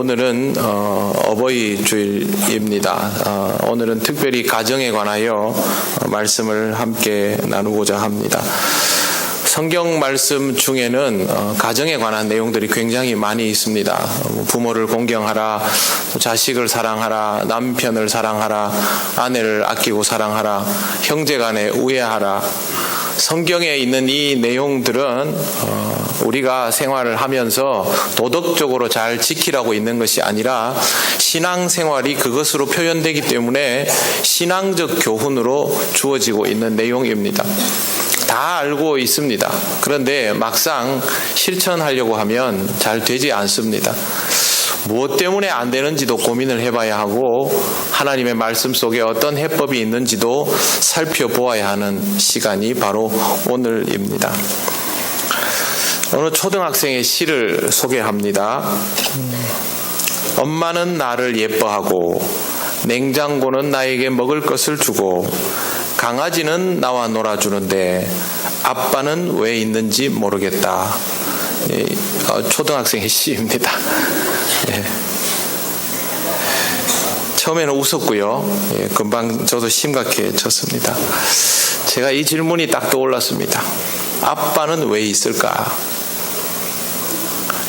네, 오늘은 어, 버이 주일입니다. 어, 오늘은 특별히 가정에 관하여 어, 말씀을 함께 나누고자 합니다. 성경 말씀 중에는 어, 가정에 관한 내용들이 굉장히 많이 있습니다. 어, 부모를 공경하라, 또 자식을 사랑하라, 남편을 사랑하라, 아내를 아끼고 사랑하라, 형제 간에 우애하라. 성경에 있는 이 내용들은 어, 우리가 생활을 하면서 도덕적으로 잘 지키라고 있는 것이 아니라 신앙 생활이 그것으로 표현되기 때문에 신앙적 교훈으로 주어지고 있는 내용입니다. 다 알고 있습니다. 그런데 막상 실천하려고 하면 잘 되지 않습니다. 무엇 때문에 안 되는지도 고민을 해봐야 하고 하나님의 말씀 속에 어떤 해법이 있는지도 살펴보아야 하는 시간이 바로 오늘입니다. 어느 초등학생의 시를 소개합니다. 엄마는 나를 예뻐하고 냉장고는 나에게 먹을 것을 주고 강아지는 나와 놀아주는데 아빠는 왜 있는지 모르겠다. 예, 어, 초등학생의 시입니다. 예. 처음에는 웃었고요. 예, 금방 저도 심각해졌습니다. 제가 이 질문이 딱 떠올랐습니다. 아빠는 왜 있을까?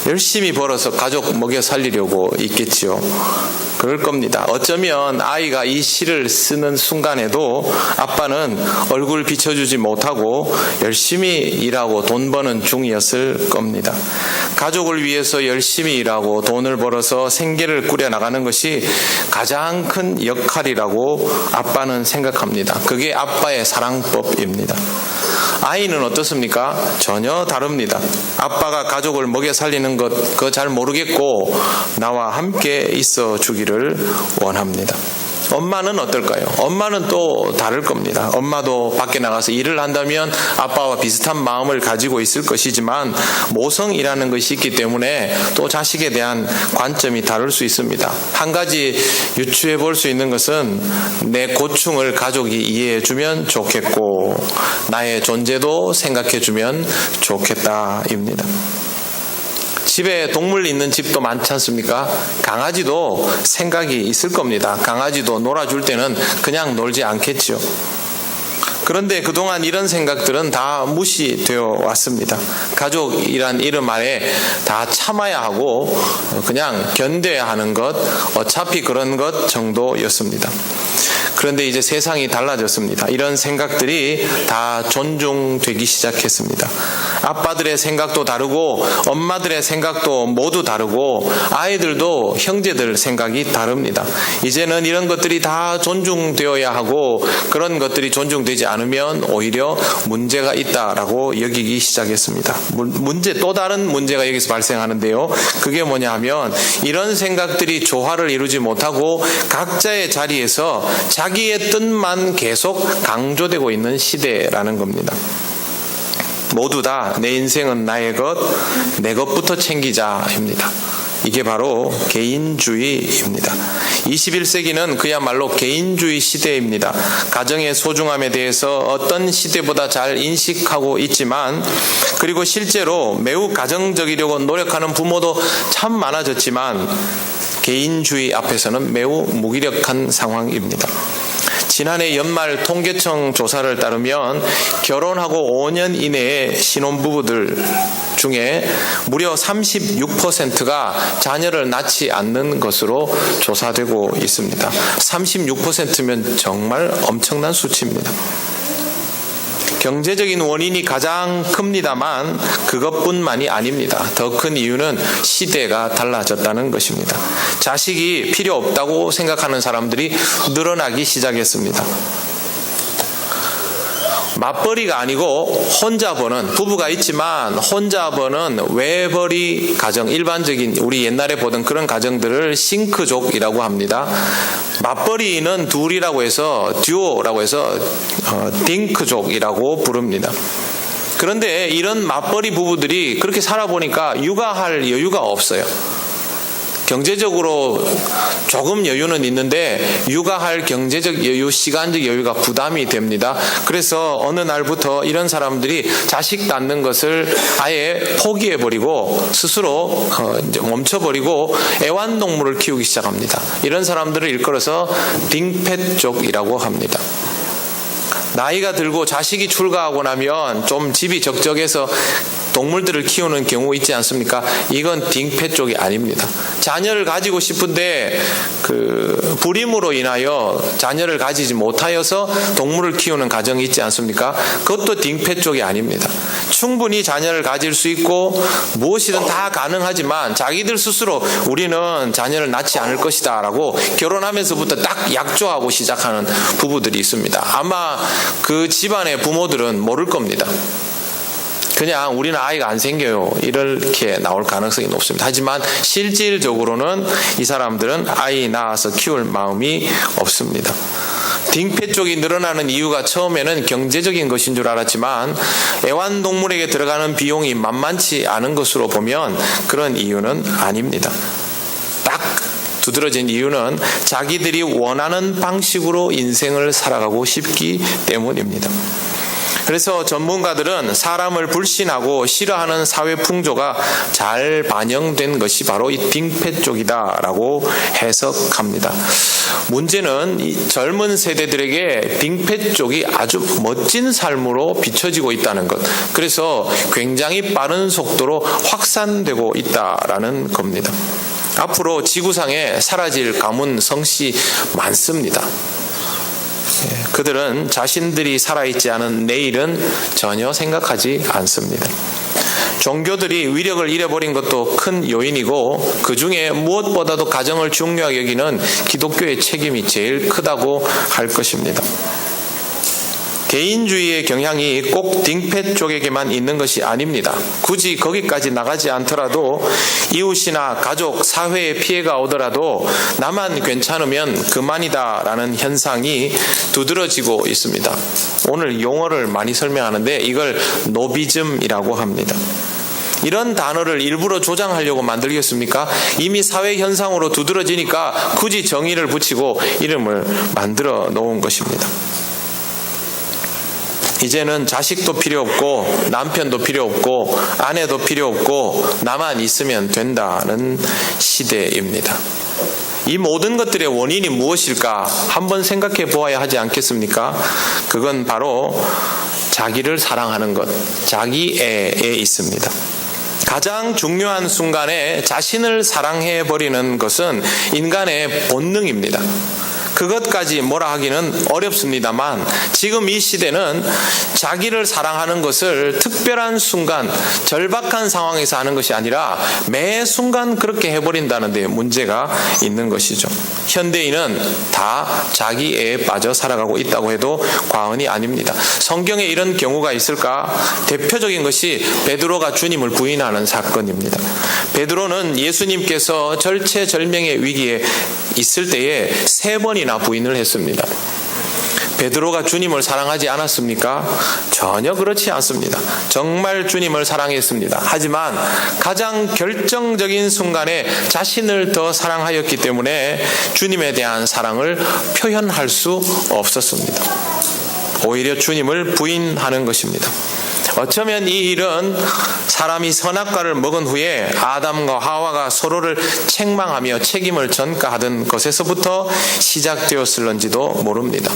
열심히 벌어서 가족 먹여 살리려고 있겠지요. 그럴 겁니다. 어쩌면 아이가 이 시를 쓰는 순간에도 아빠는 얼굴 비춰주지 못하고 열심히 일하고 돈 버는 중이었을 겁니다. 가족을 위해서 열심히 일하고 돈을 벌어서 생계를 꾸려 나가는 것이 가장 큰 역할이라고 아빠는 생각합니다. 그게 아빠의 사랑법입니다. 아이는 어떻습니까? 전혀 다릅니다. 아빠가 가족을 먹여 살리는 것, 그거 잘 모르겠고, 나와 함께 있어 주기를 원합니다. 엄마는 어떨까요? 엄마는 또 다를 겁니다. 엄마도 밖에 나가서 일을 한다면 아빠와 비슷한 마음을 가지고 있을 것이지만 모성이라는 것이 있기 때문에 또 자식에 대한 관점이 다를 수 있습니다. 한 가지 유추해 볼 수 있는 것은 내 고충을 가족이 이해해 주면 좋겠고 나의 존재도 생각해 주면 좋겠다입니다. 집에 동물 있는 집도 많지 않습니까? 강아지도 생각이 있을 겁니다. 강아지도 놀아줄 때는 그냥 놀지 않겠죠. 그런데 그동안 이런 생각들은 다 무시되어 왔습니다. 가족이란 이름 아래 다 참아야 하고 그냥 견뎌야 하는 것, 어차피 그런 것 정도였습니다. 그런데 이제 세상이 달라졌습니다. 이런 생각들이 다 존중되기 시작했습니다. 아빠들의 생각도 다르고 엄마들의 생각도 모두 다르고 아이들도 형제들 생각이 다릅니다. 이제는 이런 것들이 다 존중되어야 하고 그런 것들이 존중되지 않으면 오히려 문제가 있다라고 여기기 시작했습니다. 문제 또 다른 문제가 여기서 발생하는데요. 그게 뭐냐 하면 이런 생각들이 조화를 이루지 못하고 각자의 자리에서 자기의 뜻만 계속 강조되고 있는 시대라는 겁니다. 모두 다 내 인생은 나의 것, 내 것부터 챙기자입니다. 이게 바로 개인주의입니다. 21세기는 그야말로 개인주의 시대입니다. 가정의 소중함에 대해서 어떤 시대보다 잘 인식하고 있지만, 그리고 실제로 매우 가정적이려고 노력하는 부모도 참 많아졌지만, 개인주의 앞에서는 매우 무기력한 상황입니다. 지난해 연말 통계청 조사를 따르면 결혼하고 5년 이내의 신혼부부들 중에 무려 36%가 자녀를 낳지 않는 것으로 조사되고 있습니다. 36%면 정말 엄청난 수치입니다. 경제적인 원인이 가장 큽니다만 그것뿐만이 아닙니다. 더 큰 이유는 시대가 달라졌다는 것입니다. 자식이 필요 없다고 생각하는 사람들이 늘어나기 시작했습니다. 맞벌이가 아니고 혼자 버는 부부가 있지만 혼자 버는 외벌이 가정 일반적인 우리 옛날에 보던 그런 가정들을 싱크족이라고 합니다. 맞벌이는 둘이라고 해서 듀오라고 해서 어, 딩크족이라고 부릅니다. 그런데 이런 맞벌이 부부들이 그렇게 살아보니까 육아할 여유가 없어요. 경제적으로 조금 여유는 있는데 육아할 경제적 여유, 시간적 여유가 부담이 됩니다. 그래서 어느 날부터 이런 사람들이 자식 낳는 것을 아예 포기해 버리고 스스로 어, 이제 멈춰 버리고 애완동물을 키우기 시작합니다. 이런 사람들을 일컬어서 딩펫족이라고 합니다. 나이가 들고 자식이 출가하고 나면 좀 집이 적적해서 동물들을 키우는 경우 있지 않습니까? 이건 딩패 쪽이 아닙니다. 자녀를 가지고 싶은데 그 불임으로 인하여 자녀를 가지지 못하여서 동물을 키우는 가정이 있지 않습니까? 그것도 딩패 쪽이 아닙니다. 충분히 자녀를 가질 수 있고 무엇이든 다 가능하지만 자기들 스스로 우리는 자녀를 낳지 않을 것이다라고 결혼하면서부터 딱 약조하고 시작하는 부부들이 있습니다. 아마 그 집안의 부모들은 모를 겁니다. 그냥 우리는 아이가 안 생겨요. 이렇게 나올 가능성이 높습니다. 하지만 실질적으로는 이 사람들은 아이 낳아서 키울 마음이 없습니다. 딩패 쪽이 늘어나는 이유가 처음에는 경제적인 것인 줄 알았지만 애완동물에게 들어가는 비용이 만만치 않은 것으로 보면 그런 이유는 아닙니다. 딱 두드러진 이유는 자기들이 원하는 방식으로 인생을 살아가고 싶기 때문입니다. 그래서 전문가들은 사람을 불신하고 싫어하는 사회 풍조가 잘 반영된 것이 바로 이 딩패 쪽이다라고 해석합니다. 문제는 이 젊은 세대들에게 딩패 쪽이 아주 멋진 삶으로 비춰지고 있다는 것. 그래서 굉장히 빠른 속도로 확산되고 있다라는 겁니다. 앞으로 지구상에 사라질 가문 성씨 많습니다. 그들은 자신들이 살아있지 않은 내일은 전혀 생각하지 않습니다. 종교들이 위력을 잃어버린 것도 큰 요인이고 그 중에 무엇보다도 가정을 중요하게 여기는 기독교의 책임이 제일 크다고 할 것입니다. 개인주의의 경향이 꼭 딩패 쪽에게만 있는 것이 아닙니다. 굳이 거기까지 나가지 않더라도 이웃이나 가족, 사회에 피해가 오더라도 나만 괜찮으면 그만이다라는 현상이 두드러지고 있습니다. 오늘 용어를 많이 설명하는데 이걸 노비즘이라고 합니다. 이런 단어를 일부러 조장하려고 만들겠습니까? 이미 사회 현상으로 두드러지니까 굳이 정의를 붙이고 이름을 만들어 놓은 것입니다. 이제는 자식도 필요 없고 남편도 필요 없고 아내도 필요 없고 나만 있으면 된다는 시대입니다. 이 모든 것들의 원인이 무엇일까 한번 생각해 보아야 하지 않겠습니까? 그건 바로 자기를 사랑하는 것, 자기애에 있습니다. 가장 중요한 순간에 자신을 사랑해 버리는 것은 인간의 본능입니다. 그것까지 뭐라 하기는 어렵습니다만 지금 이 시대는 자기를 사랑하는 것을 특별한 순간 절박한 상황에서 하는 것이 아니라 매 순간 그렇게 해버린다는 데 문제가 있는 것이죠. 현대인은 다 자기애에 빠져 살아가고 있다고 해도 과언이 아닙니다. 성경에 이런 경우가 있을까? 대표적인 것이 베드로가 주님을 부인하는 사건입니다. 베드로는 예수님께서 절체절명의 위기에 있을 때에 세 번이나 부인을 했습니다. 베드로가 주님을 사랑하지 않았습니까? 전혀 그렇지 않습니다. 정말 주님을 사랑했습니다. 하지만 가장 결정적인 순간에 자신을 더 사랑하였기 때문에 주님에 대한 사랑을 표현할 수 없었습니다. 오히려 주님을 부인하는 것입니다. 어쩌면 이 일은 사람이 선악과를 먹은 후에 아담과 하와가 서로를 책망하며 책임을 전가하던 것에서부터 시작되었을런지도 모릅니다.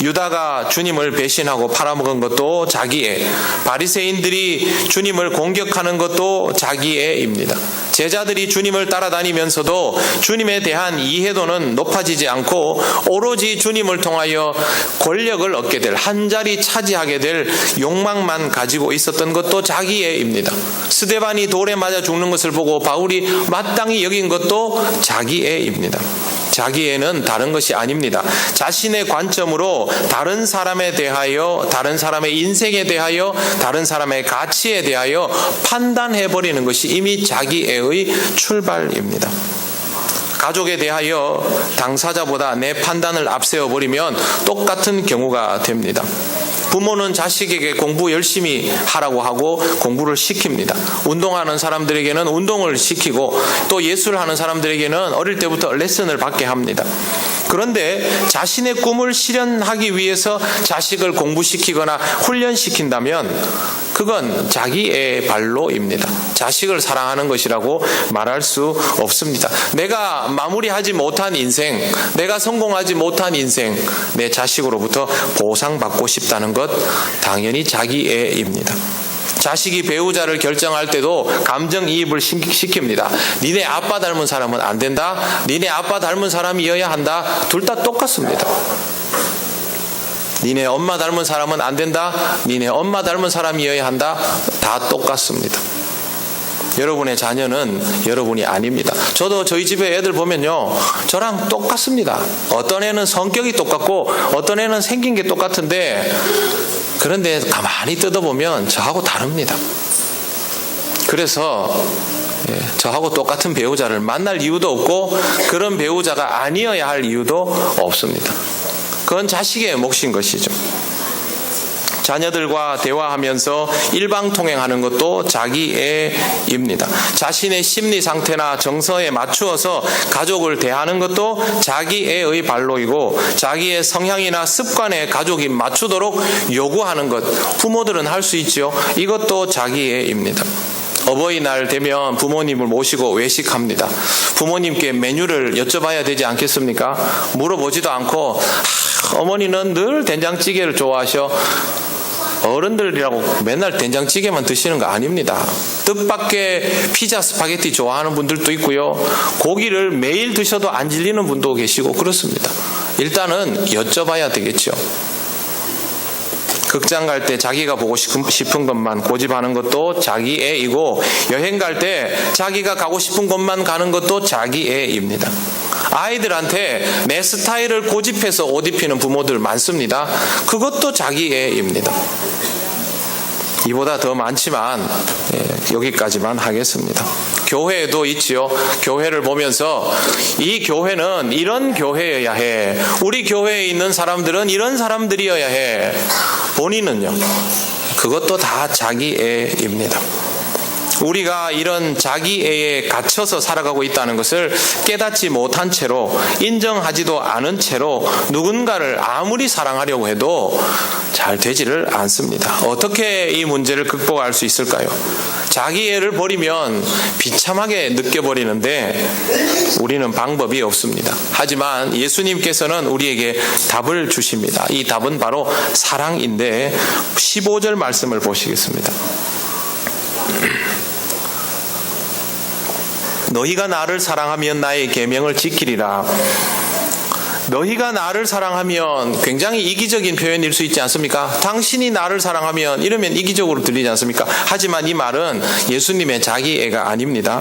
유다가 주님을 배신하고 팔아먹은 것도 자기애, 바리새인들이 주님을 공격하는 것도 자기애입니다. 제자들이 주님을 따라다니면서도 주님에 대한 이해도는 높아지지 않고 오로지 주님을 통하여 권력을 얻게 될 한 자리 차지하게 될 욕망만 가지고 있었던 것도 자기애입니다. 스데반이 돌에 맞아 죽는 것을 보고 바울이 마땅히 여긴 것도 자기애입니다. 자기애는 다른 것이 아닙니다. 자신의 관점으로 다른 사람에 대하여, 다른 사람의 인생에 대하여, 다른 사람의 가치에 대하여 판단해버리는 것이 이미 자기애의 출발입니다. 가족에 대하여 당사자보다 내 판단을 앞세워버리면 똑같은 경우가 됩니다. 부모는 자식에게 공부 열심히 하라고 하고 공부를 시킵니다. 운동하는 사람들에게는 운동을 시키고 또 예술하는 사람들에게는 어릴 때부터 레슨을 받게 합니다. 그런데 자신의 꿈을 실현하기 위해서 자식을 공부시키거나 훈련시킨다면 그건 자기의 발로입니다. 자식을 사랑하는 것이라고 말할 수 없습니다. 내가 마무리하지 못한 인생, 내가 성공하지 못한 인생, 내 자식으로부터 보상받고 싶다는 것 당연히 자기애입니다. 자식이 배우자를 결정할 때도 감정이입을 시- 시킵니다. 니네 아빠 닮은 사람은 안 된다. 니네 아빠 닮은 사람이어야 한다. 둘 다 똑같습니다. 니네 엄마 닮은 사람은 안 된다. 니네 엄마 닮은 사람이어야 한다. 다 똑같습니다. 여러분의 자녀는 여러분이 아닙니다. 저도 저희 집에 애들 보면요. 저랑 똑같습니다. 어떤 애는 성격이 똑같고 어떤 애는 생긴 게 똑같은데 그런데 가만히 뜯어보면 저하고 다릅니다. 그래서 예, 저하고 똑같은 배우자를 만날 이유도 없고 그런 배우자가 아니어야 할 이유도 없습니다. 그건 자식의 몫인 것이죠. 자녀들과 대화하면서 일방통행하는 것도 자기애입니다. 자신의 심리 상태나 정서에 맞추어서 가족을 대하는 것도 자기애의 발로이고 자기의 성향이나 습관에 가족이 맞추도록 요구하는 것 부모들은 할 수 있죠. 이것도 자기애입니다. 어버이날 되면 부모님을 모시고 외식합니다. 부모님께 메뉴를 여쭤봐야 되지 않겠습니까? 물어보지도 않고 아, 어머니는 늘 된장찌개를 좋아하셔. 어른들이라고 맨날 된장찌개만 드시는 거 아닙니다. 뜻밖의 피자, 스파게티 좋아하는 분들도 있고요. 고기를 매일 드셔도 안 질리는 분도 계시고 그렇습니다. 일단은 여쭤봐야 되겠죠. 극장 갈 때 자기가 보고 싶은, 것만 고집하는 것도 자기 애이고 여행 갈 때 자기가 가고 싶은 곳만 가는 것도 자기 애입니다. 아이들한테 내 스타일을 고집해서 옷 입히는 부모들 많습니다. 그것도 자기 애입니다. 이보다 더 많지만 예, 여기까지만 하겠습니다. 교회에도 있지요. 교회를 보면서 이 교회는 이런 교회여야 해. 우리 교회에 있는 사람들은 이런 사람들이어야 해. 본인은요. 그것도 다 자기 애입니다. 우리가 이런 자기애에 갇혀서 살아가고 있다는 것을 깨닫지 못한 채로 인정하지도 않은 채로 누군가를 아무리 사랑하려고 해도 잘 되지를 않습니다. 어떻게 이 문제를 극복할 수 있을까요? 자기애를 버리면 비참하게 느껴버리는데 우리는 방법이 없습니다. 하지만 예수님께서는 우리에게 답을 주십니다. 이 답은 바로 사랑인데 15절 말씀을 보시겠습니다. 너희가 나를 사랑하면 나의 계명을 지키리라. 너희가 나를 사랑하면 굉장히 이기적인 표현일 수 있지 않습니까? 당신이 나를 사랑하면 이러면 이기적으로 들리지 않습니까? 하지만 이 말은 예수님의 자기 애가 아닙니다.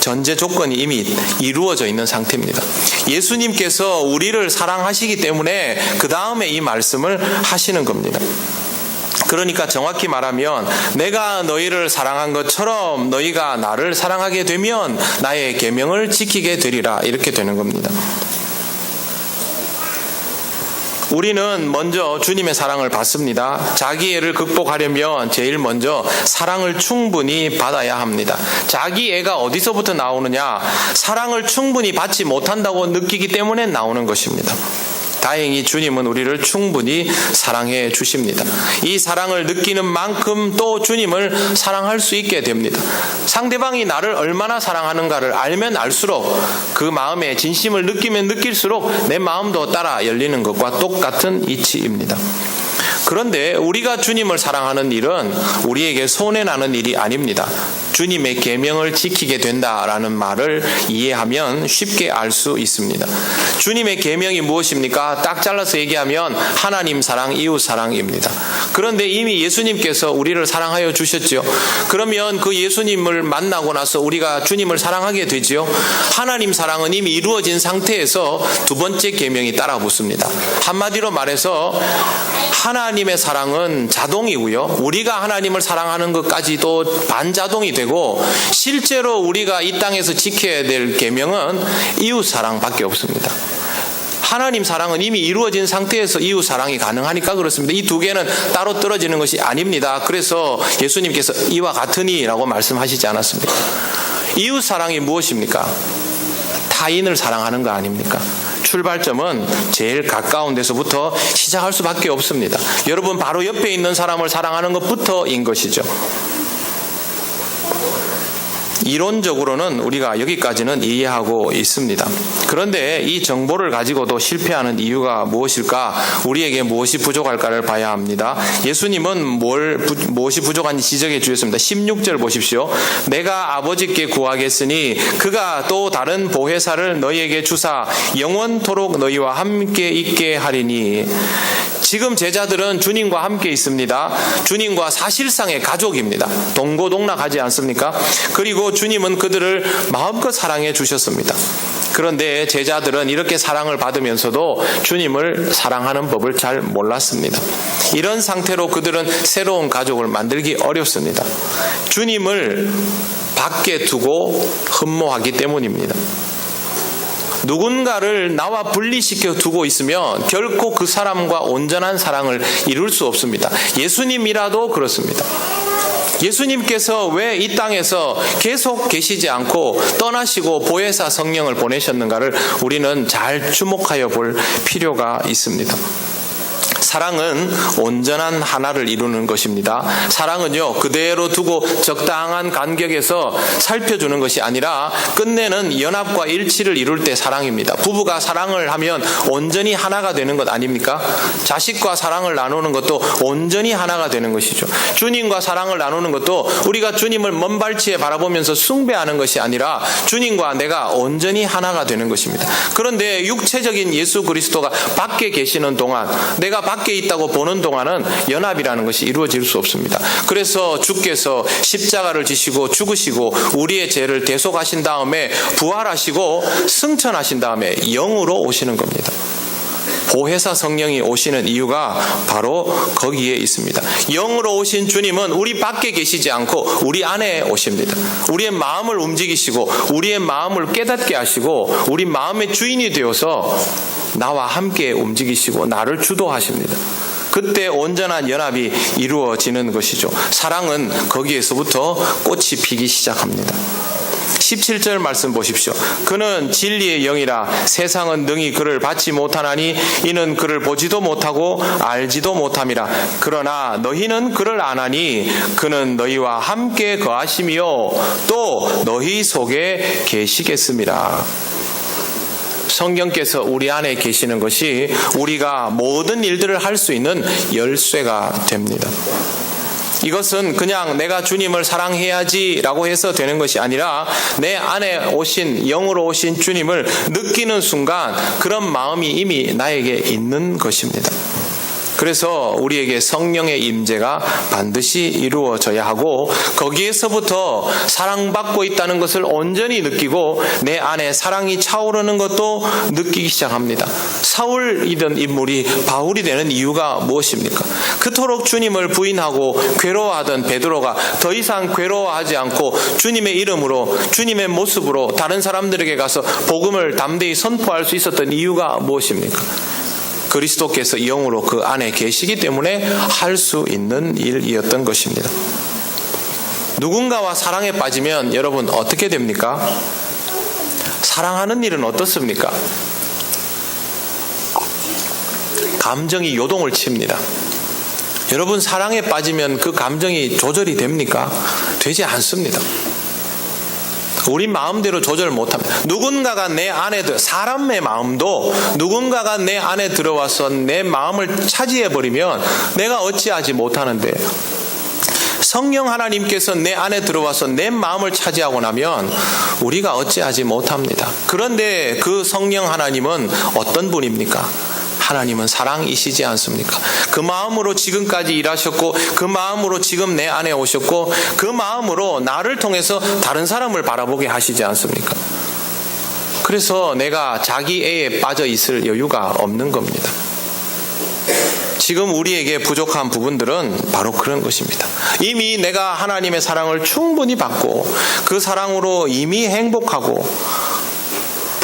전제 조건이 이미 이루어져 있는 상태입니다. 예수님께서 우리를 사랑하시기 때문에 그 다음에 이 말씀을 하시는 겁니다. 그러니까 정확히 말하면 내가 너희를 사랑한 것처럼 너희가 나를 사랑하게 되면 나의 계명을 지키게 되리라 이렇게 되는 겁니다. 우리는 먼저 주님의 사랑을 받습니다. 자기애를 극복하려면 제일 먼저 사랑을 충분히 받아야 합니다. 자기애가 어디서부터 나오느냐? 사랑을 충분히 받지 못한다고 느끼기 때문에 나오는 것입니다. 다행히 주님은 우리를 충분히 사랑해 주십니다. 이 사랑을 느끼는 만큼 또 주님을 사랑할 수 있게 됩니다. 상대방이 나를 얼마나 사랑하는가를 알면 알수록 그 마음에 진심을 느끼면 느낄수록 내 마음도 따라 열리는 것과 똑같은 이치입니다. 그런데 우리가 주님을 사랑하는 일은 우리에게 손해나는 일이 아닙니다. 주님의 계명을 지키게 된다라는 말을 이해하면 쉽게 알 수 있습니다. 주님의 계명이 무엇입니까? 딱 잘라서 얘기하면 하나님 사랑, 이웃 사랑입니다. 그런데 이미 예수님께서 우리를 사랑하여 주셨죠. 그러면 그 예수님을 만나고 나서 우리가 주님을 사랑하게 되지요. 하나님 사랑은 이미 이루어진 상태에서 두 번째 계명이 따라 붙습니다. 한마디로 말해서 하나님 의 사랑은 자동이고요. 우리가 하나님을 사랑하는 것까지도 반자동이 되고 실제로 우리가 이 땅에서 지켜야 될 계명은 이웃 사랑밖에 없습니다. 하나님 사랑은 이미 이루어진 상태에서 이웃 사랑이 가능하니까 그렇습니다. 이 두 개는 따로 떨어지는 것이 아닙니다. 그래서 예수님께서 이와 같으니라고 말씀하시지 않았습니까? 이웃 사랑이 무엇입니까? 타인을 사랑하는 거 아닙니까? 출발점은 제일 가까운 데서부터 시작할 수밖에 없습니다. 여러분 바로 옆에 있는 사람을 사랑하는 것부터인 것이죠. 이론적으로는 우리가 여기까지는 이해하고 있습니다. 그런데 이 정보를 가지고도 실패하는 이유가 무엇일까? 우리에게 무엇이 부족할까를 봐야 합니다. 예수님은 뭘, 부, 무엇이 부족한지 지적해 주셨습니다. 16절 보십시오. 내가 아버지께 구하겠으니 그가 또 다른 보혜사를 너희에게 주사 영원토록 너희와 함께 있게 하리니 지금 제자들은 주님과 함께 있습니다. 주님과 사실상의 가족입니다. 동고동락하지 않습니까? 그리고 주님은 그들을 마음껏 사랑해 주셨습니다. 그런데 제자들은 이렇게 사랑을 받으면서도 주님을 사랑하는 법을 잘 몰랐습니다. 이런 상태로 그들은 새로운 가족을 만들기 어렵습니다. 주님을 밖에 두고 흠모하기 때문입니다. 누군가를 나와 분리시켜 두고 있으면 결코 그 사람과 온전한 사랑을 이룰 수 없습니다. 예수님이라도 그렇습니다. 예수님께서 왜 이 땅에서 계속 계시지 않고 떠나시고 보혜사 성령을 보내셨는가를 우리는 잘 주목하여 볼 필요가 있습니다. 사랑은 온전한 하나를 이루는 것입니다. 사랑은요, 그대로 두고 적당한 간격에서 살펴주는 것이 아니라 끝내는 연합과 일치를 이룰 때 사랑입니다. 부부가 사랑을 하면 온전히 하나가 되는 것 아닙니까? 자식과 사랑을 나누는 것도 온전히 하나가 되는 것이죠. 주님과 사랑을 나누는 것도 우리가 주님을 먼 발치에 바라보면서 숭배하는 것이 아니라 주님과 내가 온전히 하나가 되는 것입니다. 그런데 육체적인 예수 그리스도가 밖에 계시는 동안 내가 밖에 있다고 보는 동안은 연합이라는 것이 이루어질 수 없습니다. 그래서 주께서 십자가를 지시고 죽으시고 우리의 죄를 대속하신 다음에 부활하시고 승천하신 다음에 영으로 오시는 겁니다. 보혜사 성령이 오시는 이유가 바로 거기에 있습니다. 영으로 오신 주님은 우리 밖에 계시지 않고 우리 안에 오십니다. 우리의 마음을 움직이시고 우리의 마음을 깨닫게 하시고 우리 마음의 주인이 되어서 나와 함께 움직이시고 나를 주도하십니다. 그때 온전한 연합이 이루어지는 것이죠. 사랑은 거기에서부터 꽃이 피기 시작합니다. 17절 말씀 보십시오. 그는 진리의 영이라 세상은 능히 그를 받지 못하나니 이는 그를 보지도 못하고 알지도 못함이라. 그러나 너희는 그를 아나니 그는 너희와 함께 거하시며 또 너희 속에 계시겠습니다. 성경께서 우리 안에 계시는 것이 우리가 모든 일들을 할 수 있는 열쇠가 됩니다. 이것은 그냥 내가 주님을 사랑해야지 라고 해서 되는 것이 아니라 내 안에 오신 영으로 오신 주님을 느끼는 순간 그런 마음이 이미 나에게 있는 것입니다. 그래서 우리에게 성령의 임재가 반드시 이루어져야 하고 거기에서부터 사랑받고 있다는 것을 온전히 느끼고 내 안에 사랑이 차오르는 것도 느끼기 시작합니다. 사울이던 인물이 바울이 되는 이유가 무엇입니까? 그토록 주님을 부인하고 괴로워하던 베드로가 더 이상 괴로워하지 않고 주님의 이름으로 주님의 모습으로 다른 사람들에게 가서 복음을 담대히 선포할 수 있었던 이유가 무엇입니까? 그리스도께서 영으로 그 안에 계시기 때문에 할 수 있는 일이었던 것입니다. 누군가와 사랑에 빠지면 여러분 어떻게 됩니까? 사랑하는 일은 어떻습니까? 감정이 요동을 칩니다. 여러분 사랑에 빠지면 그 감정이 조절이 됩니까? 되지 않습니다. 우리 마음대로 조절 못합니다. 누군가가 내 안에 들 사람의 마음도 누군가가 내 안에 들어와서 내 마음을 차지해 버리면 내가 어찌하지 못하는데 성령 하나님께서 내 안에 들어와서 내 마음을 차지하고 나면 우리가 어찌하지 못합니다. 그런데 그 성령 하나님은 어떤 분입니까? 하나님은 사랑이시지 않습니까? 그 마음으로 지금까지 일하셨고 그 마음으로 지금 내 안에 오셨고 그 마음으로 나를 통해서 다른 사람을 바라보게 하시지 않습니까? 그래서 내가 자기 애에 빠져 있을 여유가 없는 겁니다. 지금 우리에게 부족한 부분들은 바로 그런 것입니다. 이미 내가 하나님의 사랑을 충분히 받고 그 사랑으로 이미 행복하고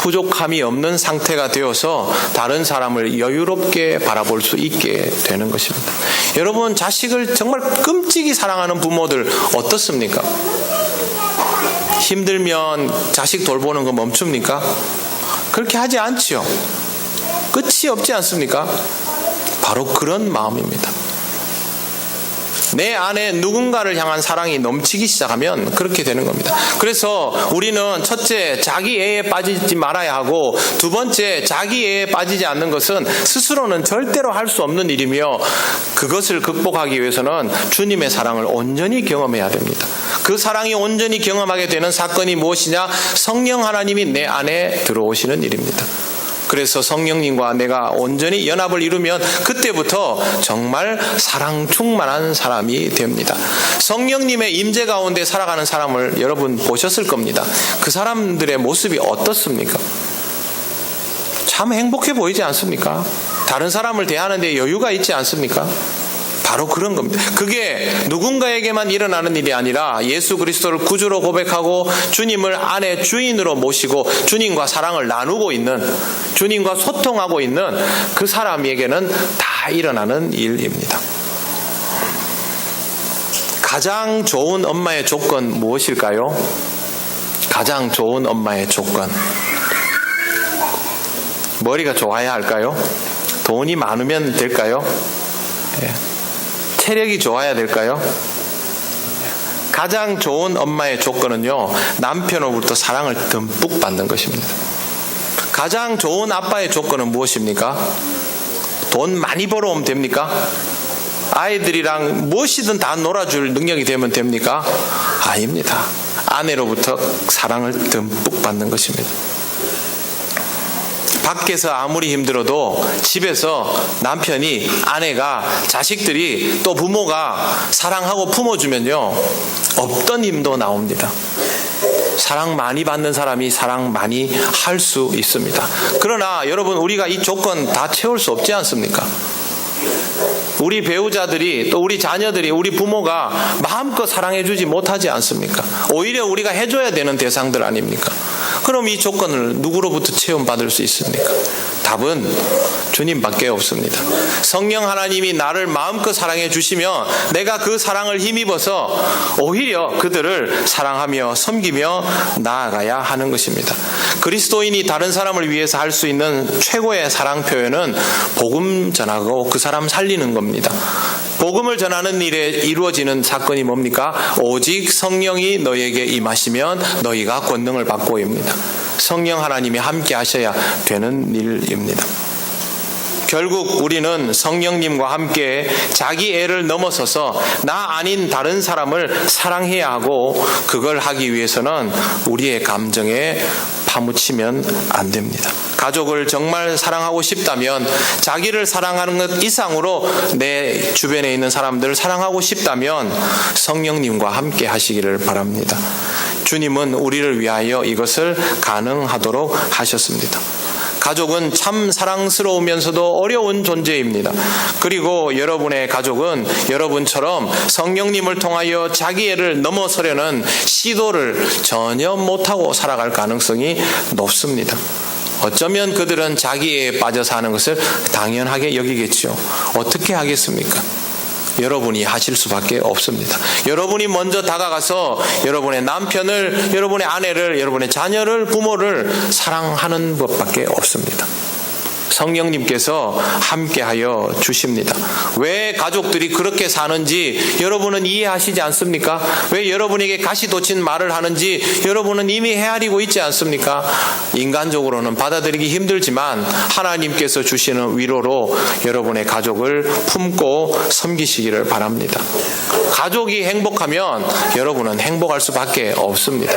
부족함이 없는 상태가 되어서 다른 사람을 여유롭게 바라볼 수 있게 되는 것입니다. 여러분, 자식을 정말 끔찍이 사랑하는 부모들 어떻습니까? 힘들면 자식 돌보는 거 멈춥니까? 그렇게 하지 않지요. 끝이 없지 않습니까? 바로 그런 마음입니다. 내 안에 누군가를 향한 사랑이 넘치기 시작하면 그렇게 되는 겁니다. 그래서 우리는 첫째, 자기 애에 빠지지 말아야 하고, 두 번째, 자기 애에 빠지지 않는 것은 스스로는 절대로 할 수 없는 일이며, 그것을 극복하기 위해서는 주님의 사랑을 온전히 경험해야 됩니다. 그 사랑이 온전히 경험하게 되는 사건이 무엇이냐? 성령 하나님이 내 안에 들어오시는 일입니다. 그래서 성령님과 내가 온전히 연합을 이루면 그때부터 정말 사랑 충만한 사람이 됩니다. 성령님의 임재 가운데 살아가는 사람을 여러분 보셨을 겁니다. 그 사람들의 모습이 어떻습니까? 참 행복해 보이지 않습니까? 다른 사람을 대하는데 여유가 있지 않습니까? 바로 그런 겁니다. 그게 누군가에게만 일어나는 일이 아니라 예수 그리스도를 구주로 고백하고 주님을 안에 주인으로 모시고 주님과 사랑을 나누고 있는 주님과 소통하고 있는 그 사람에게는 다 일어나는 일입니다. 가장 좋은 엄마의 조건 무엇일까요? 가장 좋은 엄마의 조건. 머리가 좋아야 할까요? 돈이 많으면 될까요? 예. 체력이 좋아야 될까요? 가장 좋은 엄마의 조건은요, 남편으로부터 사랑을 듬뿍 받는 것입니다. 가장 좋은 아빠의 조건은 무엇입니까? 돈 많이 벌어오면 됩니까? 아이들이랑 무엇이든 다 놀아줄 능력이 되면 됩니까? 아닙니다. 아내로부터 사랑을 듬뿍 받는 것입니다. 밖에서 아무리 힘들어도 집에서 남편이 아내가 자식들이 또 부모가 사랑하고 품어주면요 없던 힘도 나옵니다. 사랑 많이 받는 사람이 사랑 많이 할 수 있습니다. 그러나 여러분 우리가 이 조건 다 채울 수 없지 않습니까? 우리 배우자들이 또 우리 자녀들이 우리 부모가 마음껏 사랑해주지 못하지 않습니까? 오히려 우리가 해줘야 되는 대상들 아닙니까? 그럼 이 조건을 누구로부터 체험받을 수 있습니까? 답은 주님밖에 없습니다. 성령 하나님이 나를 마음껏 사랑해 주시면 내가 그 사랑을 힘입어서 오히려 그들을 사랑하며 섬기며 나아가야 하는 것입니다. 그리스도인이 다른 사람을 위해서 할 수 있는 최고의 사랑 표현은 복음 전하고 그 사람 살리는 겁니다. 복음을 전하는 일에 이루어지는 사건이 뭡니까? 오직 성령이 너에게 임하시면 너희가 권능을 받고입니다. 성령 하나님이 함께 하셔야 되는 일입니다. 결국 우리는 성령님과 함께 자기 애를 넘어서서 나 아닌 다른 사람을 사랑해야 하고 그걸 하기 위해서는 우리의 감정에 파묻히면 안 됩니다. 가족을 정말 사랑하고 싶다면 자기를 사랑하는 것 이상으로 내 주변에 있는 사람들을 사랑하고 싶다면 성령님과 함께 하시기를 바랍니다. 주님은 우리를 위하여 이것을 가능하도록 하셨습니다. 가족은 참 사랑스러우면서도 어려운 존재입니다. 그리고 여러분의 가족은 여러분처럼 성령님을 통하여 자기 애를 넘어서려는 시도를 전혀 못하고 살아갈 가능성이 높습니다. 어쩌면 그들은 자기에 빠져 사는 것을 당연하게 여기겠죠. 어떻게 하겠습니까? 여러분이 하실 수밖에 없습니다. 여러분이 먼저 다가가서 여러분의 남편을, 여러분의 아내를, 여러분의 자녀를, 부모를 사랑하는 법밖에 없습니다. 성령님께서 함께하여 주십니다. 왜 가족들이 그렇게 사는지 여러분은 이해하시지 않습니까? 왜 여러분에게 가시돋친 말을 하는지 여러분은 이미 헤아리고 있지 않습니까? 인간적으로는 받아들이기 힘들지만 하나님께서 주시는 위로로 여러분의 가족을 품고 섬기시기를 바랍니다. 가족이 행복하면 여러분은 행복할 수밖에 없습니다.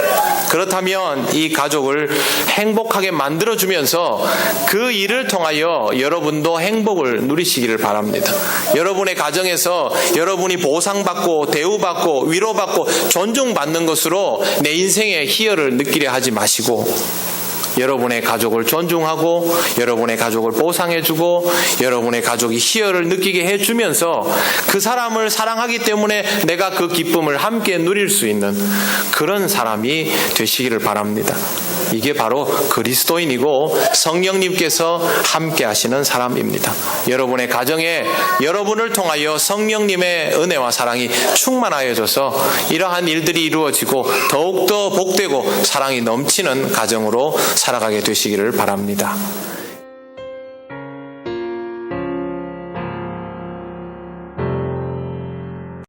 그렇다면 이 가족을 행복하게 만들어주면서 그 일을 통하여 여러분도 행복을 누리시기를 바랍니다. 여러분의 가정에서 여러분이 보상받고 대우받고 위로받고 존중받는 것으로 내 인생의 희열을 느끼려 하지 마시고 여러분의 가족을 존중하고 여러분의 가족을 보상해주고 여러분의 가족이 희열을 느끼게 해주면서 그 사람을 사랑하기 때문에 내가 그 기쁨을 함께 누릴 수 있는 그런 사람이 되시기를 바랍니다. 이게 바로 그리스도인이고 성령님께서 함께 하시는 사람입니다. 여러분의 가정에 여러분을 통하여 성령님의 은혜와 사랑이 충만하여져서 이러한 일들이 이루어지고 더욱더 복되고 사랑이 넘치는 가정으로 살아가게 되시기를 바랍니다.